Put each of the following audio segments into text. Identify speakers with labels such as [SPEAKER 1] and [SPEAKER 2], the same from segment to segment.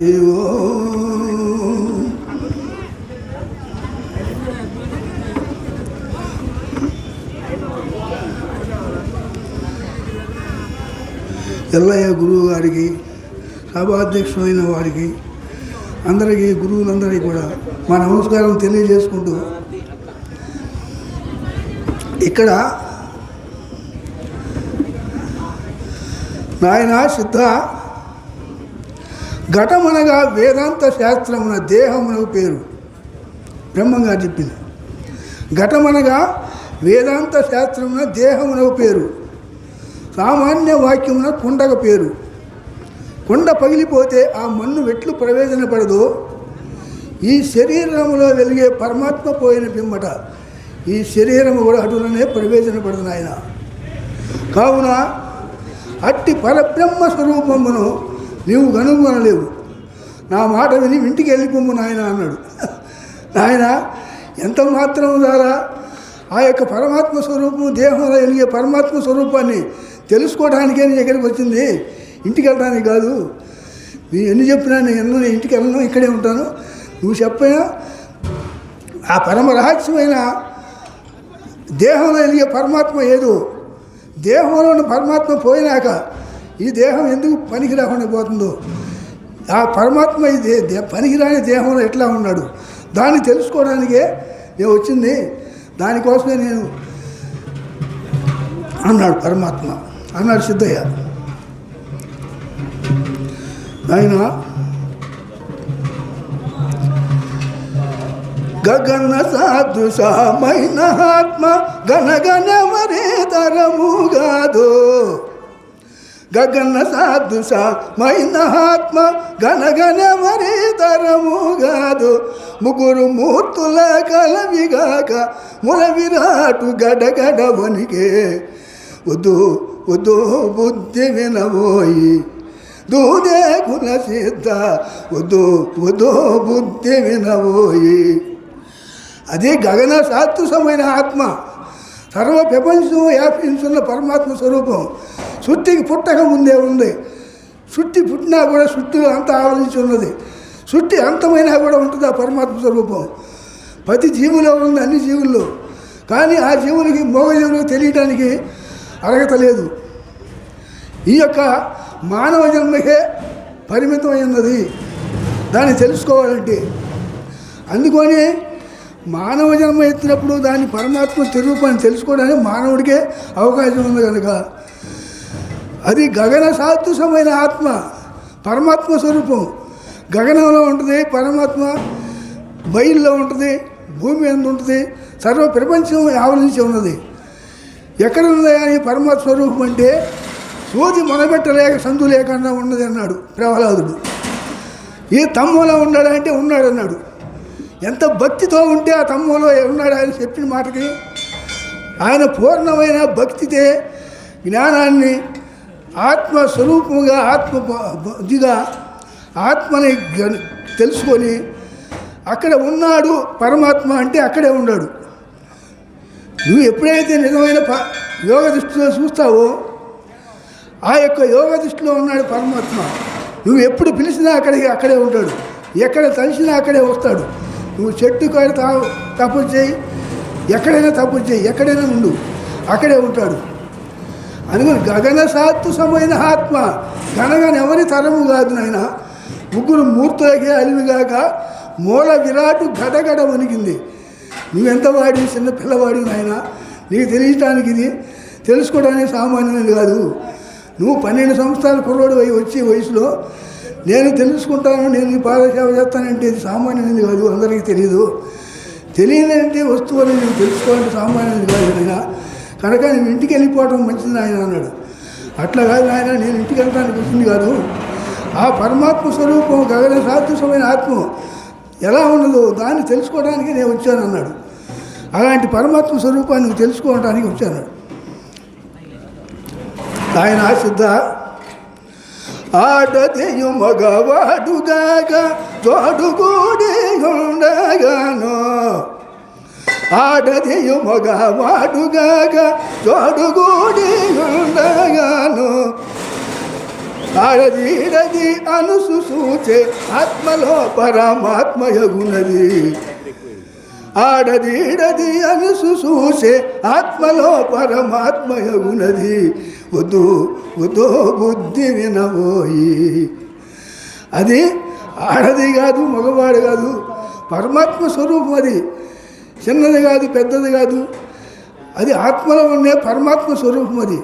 [SPEAKER 1] ఎల్లయ్య గురువు గారికి సభాధ్యక్షుడైన వారికి అందరికీ గురువులందరికీ కూడా మా నమస్కారం తెలియజేసుకుంటూ ఇక్కడ నాయన సిద్ధ ఘటమనగా వేదాంత శాస్త్రమున దేహమునకు పేరు. బ్రహ్మంగా చెప్పింది. ఘటమనగా వేదాంత శాస్త్రమున దేహమునకు పేరు. సామాన్య వాక్యమున కుండగ పేరు. కొండ పగిలిపోతే ఆ మన్ను వెట్లు ప్రవేశనపడదు ఈ శరీరములో వెలిగే పరమాత్మ పోయిన పిమ్మట ఈ శరీరము కూడా అటులనే ప్రవేశనపడదు నాయన. కావున అట్టి పరబ్రహ్మ స్వరూపమును నీవు కనుగొనలేవు నా మాట విని ఇంటికి వెళ్ళిపోము నాయన అన్నాడు. నాయన ఎంత మాత్రం ద్వారా ఆ యొక్క పరమాత్మ స్వరూపం దేహంలో వెలిగే పరమాత్మ స్వరూపాన్ని తెలుసుకోవడానికే నీ దగ్గరికి వచ్చింది? ఇంటికి వెళ్ళడానికి కాదు. నేను ఎన్ని చెప్పినా నేను ఎన్నో నేను ఇంటికి వెళ్ళను ఇక్కడే ఉంటాను. నువ్వు చెప్పినా ఆ పరమ రహస్యమైన దేహంలో వెలిగే పరమాత్మ ఏదో. దేహంలో ఉన్న పరమాత్మ పోయినాక ఈ దేహం ఎందుకు పనికి రాకుండా పోతుందో? ఆ పరమాత్మ ఈ దే పనికిరాని దేహంలో ఎట్లా ఉన్నాడు? దాన్ని తెలుసుకోవడానికే నేను వచ్చింది? దానికోసమే నేను అన్నాడు పరమాత్మ. అన్నాడు సిద్ధయ్య. ఆయన గగన సాదృశమైన ఆత్మ గణగణ మరేతరము కాదు గగన సాదృశమైన ఆత్మ గణగణ మరేతరము కాదు ముగ్గురు మూర్తుల కలవిగాక ముల విరాటు గడగడ వనికే ఉదు ఉదు బుద్ధి వినబోయి దూదే కుల సిద్ధ. ఉదు వద్దు బుద్ధి వినబోయి. అదే గగన సాత్వసమైన ఆత్మ. సర్వ ప్రపంచం వ్యాపించున్న పరమాత్మ స్వరూపం. సృష్టికి పుట్టక ముందే ఉంది. సృష్టి పుట్టినా కూడా సృష్టిలో అంత ఆవరించి ఉన్నది. సృష్టి అంతమైనా కూడా ఉంటుంది ఆ పరమాత్మ స్వరూపం? ప్రతి జీవులో ఉంది అన్ని జీవుల్లో. కానీ ఆ జీవులకి మోగ జీవులకు తెలియటానికి అర్హత లేదు. ఈ యొక్క మానవ జన్మకే పరిమితమైనది దాన్ని తెలుసుకోవాలంటే. అందుకని మానవ జన్మ ఎత్తినప్పుడు దాని పరమాత్మ స్వరూపాన్ని తెలుసుకోవడానికి మానవుడికే అవకాశం ఉంది కనుక. అది గగన సాదృశమైన ఆత్మ పరమాత్మ స్వరూపం. గగనంలో ఉంటుంది పరమాత్మ బయల్లో ఉంటుంది భూమి మీద ఉంటుంది సర్వ ప్రపంచం ఆవరించి ఉన్నది. ఎక్కడ ఉంది అని పరమాత్మ స్వరూపం అంటే సూది మొనబెట్టలేక సందు లేకుండా ఉన్నది అన్నాడు ప్రహ్లాదుడు. ఈ తమ్ములో ఉన్నాడంటే ఉన్నాడు అన్నాడు. ఎంత భక్తితో ఉంటే ఆ తమ్ములో ఉన్నాడు ఆయన చెప్పిన మాటకి ఆయన పూర్ణమైన భక్తితే జ్ఞానాన్ని ఆత్మ స్వరూపంగా ఆత్మ బుద్ధిగా ఆత్మని గ- తెలుసుకొని అక్కడ ఉన్నాడు పరమాత్మ అంటే అక్కడే ఉన్నాడు. నువ్వు ఎప్పుడైతే నిజమైన ప యోగ దృష్టిలో చూస్తావో ఆ యొక్క యోగ దృష్టిలో ఉన్నాడు పరమాత్మ. నువ్వు ఎప్పుడు పిలిచినా అక్కడికి అక్కడే ఉంటాడు. ఎక్కడ తలిసినా అక్కడే వస్తాడు. నువ్వు చెట్టు కాడ తా తప్పు చేయి. ఎక్కడైనా తప్పు చేయి. ఎక్కడైనా ఉండు. అక్కడే ఉంటాడు. అనుకుని గగన సాత్వసమైన ఆత్మ. గనగనెవరి తరము కాదు నాయన. ముగ్గురు మూర్తులకే అలివిగాక మూల విరాటు గడగడ వణికింది. నువ్వెంత వాడి చిన్న పిల్లవాడి నాయన. నీకు తెలియటానికి ఇది. తెలుసుకోవడానికి సామాన్యమైనది కాదు. నువ్వు పన్నెండు సంవత్సరాలు కుర్రోడు అయి వచ్చే వయసులో నేను తెలుసుకుంటాను నేను నీ పాదసేవ చేస్తానంటే ఇది సామాన్యమైనది కాదు అందరికీ తెలియదు తెలియనంటే వస్తువులు నేను తెలుసుకోవాలంటే సామాన్యమైనది కాదు నాయన. కనుక నేను ఇంటికి వెళ్ళిపోవడం మంచిది ఆయన అన్నాడు. అట్లా కాదు నాయన నేను ఇంటికి వెళ్ళడానికి వచ్చింది కాదు. ఆ పరమాత్మ స్వరూపం గగన సాదృశ్యమైన ఆత్మ ఎలా ఉన్నదో దాన్ని తెలుసుకోవడానికి నేను వచ్చాను అన్నాడు. అలాంటి పరమాత్మ స్వరూపాన్ని తెలుసుకోవడానికి వచ్చాను ఆయన సిద్ధ. ఆడదెయు మగవాడుగాక తోడుగూడి ఉండగాను ఆడదెయు మగవాడుగాక తోడుగూడి ఉండగాను ఆడదీడది అనుసు సూచే ఆత్మలో పరమాత్మయగునది ఆడదీడది అనుసు సూచే ఆత్మలో పరమాత్మయగునది వద్దు వద్దు బుద్ధి వినబోయి. అది ఆడది కాదు మగవాడు కాదు పరమాత్మ స్వరూపం అది. చిన్నది కాదు పెద్దది కాదు. అది ఆత్మలో ఉండే పరమాత్మ స్వరూపం అది.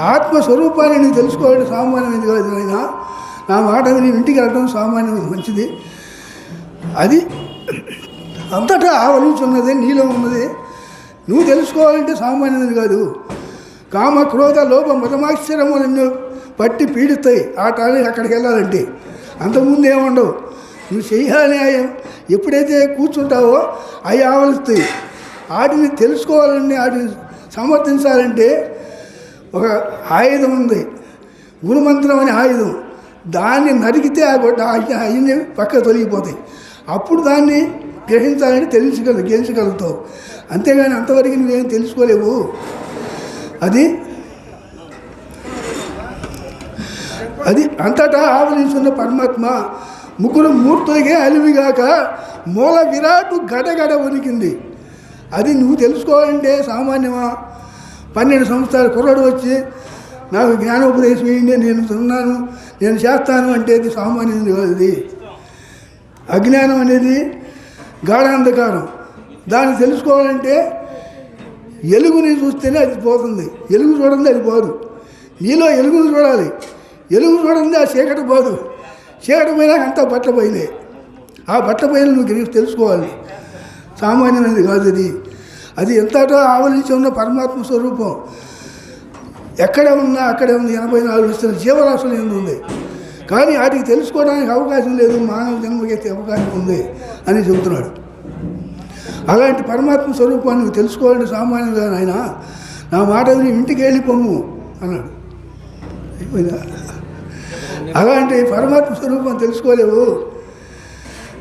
[SPEAKER 1] ఆత్మ స్వరూపాన్ని తెలుసుకోవడం సామాన్యమైనది కాదు అయినా నా మాట విని ఇంటికి వెళ్ళడం సామాన్యం మంచిది. అది అంతటా ఆవరించున్నది నీలో ఉన్నది. నువ్వు తెలుసుకోవాలంటే సామాన్యమైనది కాదు? కామ క్రోధ లోభ మతమాశ్చర్యములను పట్టి పీడిస్తాయి. ఆ టాలీ అక్కడికి వెళ్ళాలంటే. అంతకుముందు ఏముండవు? నువ్వు చేయాలి ఆయన ఎప్పుడైతే కూర్చుంటావో అవి ఆవలిస్తాయి. వాటిని తెలుసుకోవాలంటే వాటిని సమర్థించాలంటే ఒక ఆయుధం ఉంది. గురుమంత్రం అనే ఆయుధం. దాన్ని నరికితే ఆ గొడ్డ పక్క తొలగిపోతాయి. అప్పుడు దాన్ని గ్రహించాలని తెలుసుకోగల గ్రహించగలుగుతావు. అంతేగాని అంతవరకు నువ్వేం తెలుసుకోలేవు. అది అది అంతటా ఆవరించున్న పరమాత్మ ముగ్గురు మూర్తులకే అలివిగాక మూల విరాటు గడగడ ఉనికింది అది నువ్వు తెలుసుకోవాలంటే సామాన్యమా? పన్నెండు సంవత్సరాల కుర్రడు వచ్చి నాకు జ్ఞానోపదేశం వేయండి నేను తిన్నాను నేను చేస్తాను అంటే అది సామాన్యం కాదు అది. అజ్ఞానం అనేది గాఢాంధకారం. దాన్ని తెలుసుకోవాలంటే ఎలుగుని చూస్తేనే అది పోతుంది. ఎలుగు చూడండి అది పోదు. నీలో ఎలుగును చూడాలి. ఎలుగు చూడండి ఆ చీకటి పోదు. చీకటి పోయినా అంతా బట్టల బయలే ఆ బట్టల బయలు నువ్వు తెలుసుకోవాలి. సామాన్యమైనది కాదు అది. అది ఎంతటో ఆవరించి ఉన్న పరమాత్మ స్వరూపం. ఎక్కడ ఉన్నా అక్కడే ఉంది ఎనభై నాలుగు లక్షల జీవరాశులు ఎందు ఉంది. కానీ వాటికి తెలుసుకోవడానికి అవకాశం లేదు మానవ జన్మకి అవకాశం ఉంది అని చెబుతున్నాడు. అలాంటి పరమాత్మ స్వరూపాన్ని నువ్వు తెలుసుకోవాలంటే సామాన్యంగా ఆయన నా మాట ఇంటికి వెళ్ళిపోము అన్నాడు. అయిపోయిందా? అలాంటి పరమాత్మ స్వరూపం తెలుసుకోలేవు.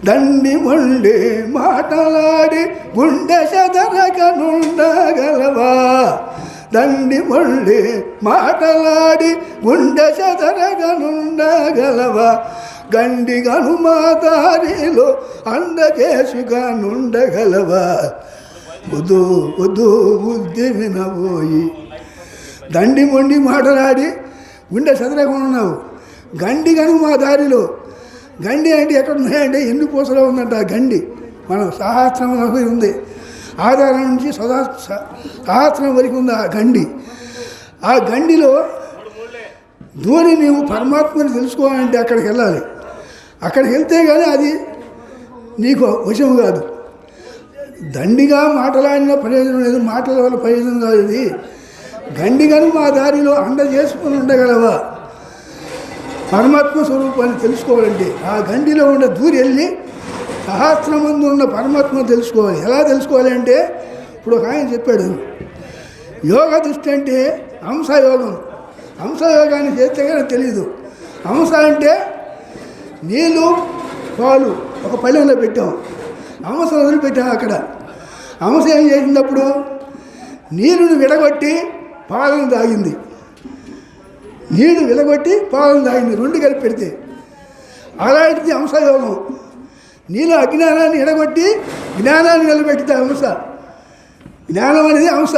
[SPEAKER 1] దండి మొండి మాటలాడి గుండె చెదరగనుండగలవా? దండి మొండి మాటలాడి గుండె చెదరగనుండగలవా? గండి గనుమా అండకేసుగానుండగలవా అందకేసుగా నుండగలవా బుద్ధి వినబోయి. దండి మొండి మాటలాడి గుండె చదరకుండా ఉన్నావు గండి కనుక మా దారిలో. గండి అంటే ఎక్కడ ఉన్నాయంటే ఎన్ని పూసలో ఉందంట ఆ గండి. మనం సహస్రంలో ఉంది. ఆధారం నుంచి సదా సహస్రం వరకు ఉంది ఆ గండి. ఆ గండిలో ధోని నీవు పరమాత్మని తెలుసుకోవాలంటే అక్కడికి వెళ్ళాలి. అక్కడికి వెళ్తే కానీ అది నీకు వశం కాదు. దండిగా మాటలాడిన ప్రయోజనం లేదు. మాటల వల్ల ప్రయోజనం కాదు ఇది. గండిగను మా దారిలో అండ చేసుకుని ఉండగలవా? పరమాత్మ స్వరూపాన్ని తెలుసుకోవాలంటే ఆ గండిలో ఉన్న దూరి వెళ్ళి సహస్రమందు ఉన్న పరమాత్మ తెలుసుకోవాలి. ఎలా తెలుసుకోవాలి అంటే ఇప్పుడు ఒక ఆయన చెప్పాడు యోగ దృష్టి అంటే హంసయోగం హంసయోగాన్ని చేస్తే కానీ తెలియదు హంస అంటే నీళ్ళు పాలు ఒక పల్లెంలో పెట్టాం. హంస వదిలిపెట్టాం అక్కడ. హంస ఏం చేసినప్పుడు నీళ్ళను విడగొట్టి పాలను తాగింది. నీళ్ళు విలగొట్టి పాలను తాగింది రెండు కలిపి పెడితే అలాంటిది హంసయోగం. నీళ్ళు అజ్ఞానాన్ని ఎడగొట్టి జ్ఞానాన్ని నిలబెట్టితే హంస. జ్ఞానం అనేది హంస.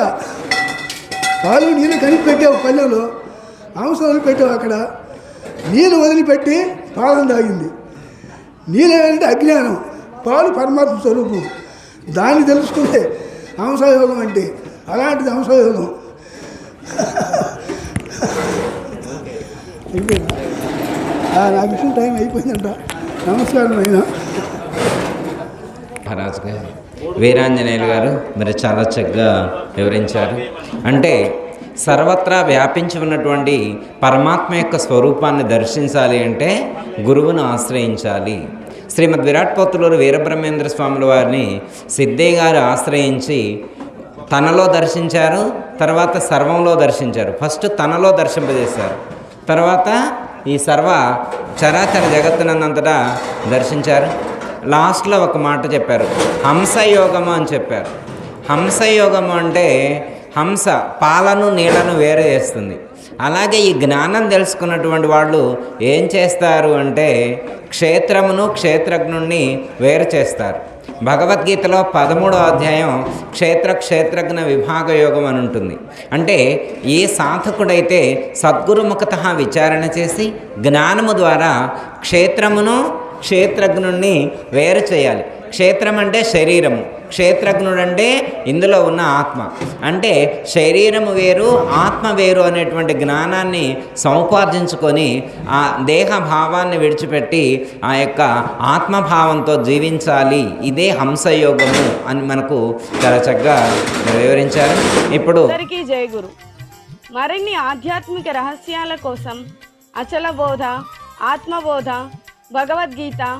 [SPEAKER 1] పాలు నీళ్ళు కలిపి పెట్టావు పల్లెలో హంస వదిలిపెట్టావు అక్కడ. నీళ్ళు వదిలిపెట్టి పాలను తాగింది నీళ్ళు ఏంటంటే అజ్ఞానం. పాలు పరమాత్మ స్వరూపం. దాన్ని తెలుసుకుంటే హంసయోగం అంటే అలాంటిది హంసయోగం. అయిపోయింది. నాకు ఇచ్చిన టైం అయిపోయిందంట. నమస్కారం అయినా
[SPEAKER 2] మహారాజు గారు వీరాంజనేయులు గారు మీరు చాలా చక్కగా వివరించారు. అంటే సర్వత్రా వ్యాపించి ఉన్నటువంటి పరమాత్మ యొక్క స్వరూపాన్ని దర్శించాలి అంటే గురువును ఆశ్రయించాలి. శ్రీమద్ విరాట్ పోతులూరు వీరబ్రహ్మేంద్ర స్వాముల వారిని సిద్ధయ్య గారు ఆశ్రయించి తనలో దర్శించారు తర్వాత సర్వంలో దర్శించారు. ఫస్ట్ తనలో దర్శింపజేశారు. తర్వాత ఈ సర్వ చరాచర జగత్తునందంతటా దర్శించారు. లాస్ట్లో ఒక మాట చెప్పారు. హంసయోగము అని చెప్పారు. హంసయోగము అంటే హంస పాలను నీళ్ళను వేరే చేస్తుంది. అలాగే ఈ జ్ఞానం తెలుసుకున్నటువంటి వాళ్ళు ఏం చేస్తారు అంటే క్షేత్రమును క్షేత్రజ్ఞుణ్ణి వేరు చేస్తారు. భగవద్గీతలో పదమూడో అధ్యాయం క్షేత్ర క్షేత్రజ్ఞ విభాగ యోగం అని ఉంటుంది. అంటే ఏ సాధకుడైతే సద్గురుముఖత విచారణ చేసి జ్ఞానము ద్వారా క్షేత్రమును క్షేత్రజ్ఞుణ్ణి వేరు చేయాలి. క్షేత్రం అంటే శరీరము. క్షేత్రజ్ఞుడు అంటే ఇందులో ఉన్న ఆత్మ. అంటే శరీరము వేరు ఆత్మ వేరు అనేటువంటి జ్ఞానాన్ని సముపార్జించుకొని ఆ దేహ భావాన్ని విడిచిపెట్టి ఆ యొక్క ఆత్మభావంతో జీవించాలి. ఇదే హంసయోగము అని మనకు చాలా చక్కగా వివరించారు. ఇప్పుడు
[SPEAKER 3] జయగురు గురు. మరిన్ని ఆధ్యాత్మిక రహస్యాల కోసం అచల బోధ ఆత్మబోధ భగవద్గీత